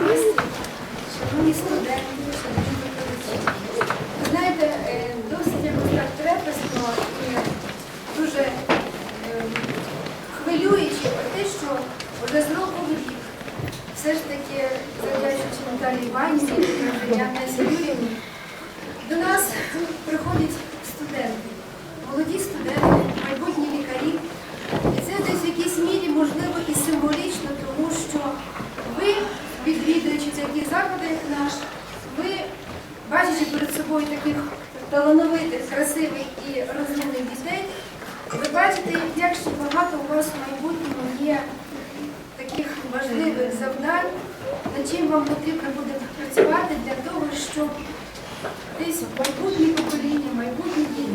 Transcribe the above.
Ви знаєте, е, досить так трепесно і дуже е, хвилюючи про те, що вже рік все ж таки, завдячуючи Наталії Іванівні, я не відвідуючи такі як наш, ви бачачи перед собою таких талановитих, красивих і розумних дітей, ви бачите, як ще багато у вас в майбутньому є таких важливих завдань, над чим вам потрібно буде працювати для того, щоб десь майбутні покоління, майбутні діти